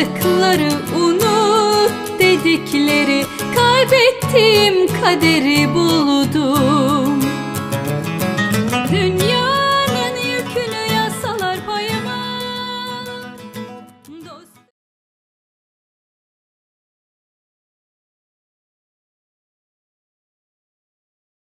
Çaldıkları unut dedikleri Kaybettiğim kaderi buldu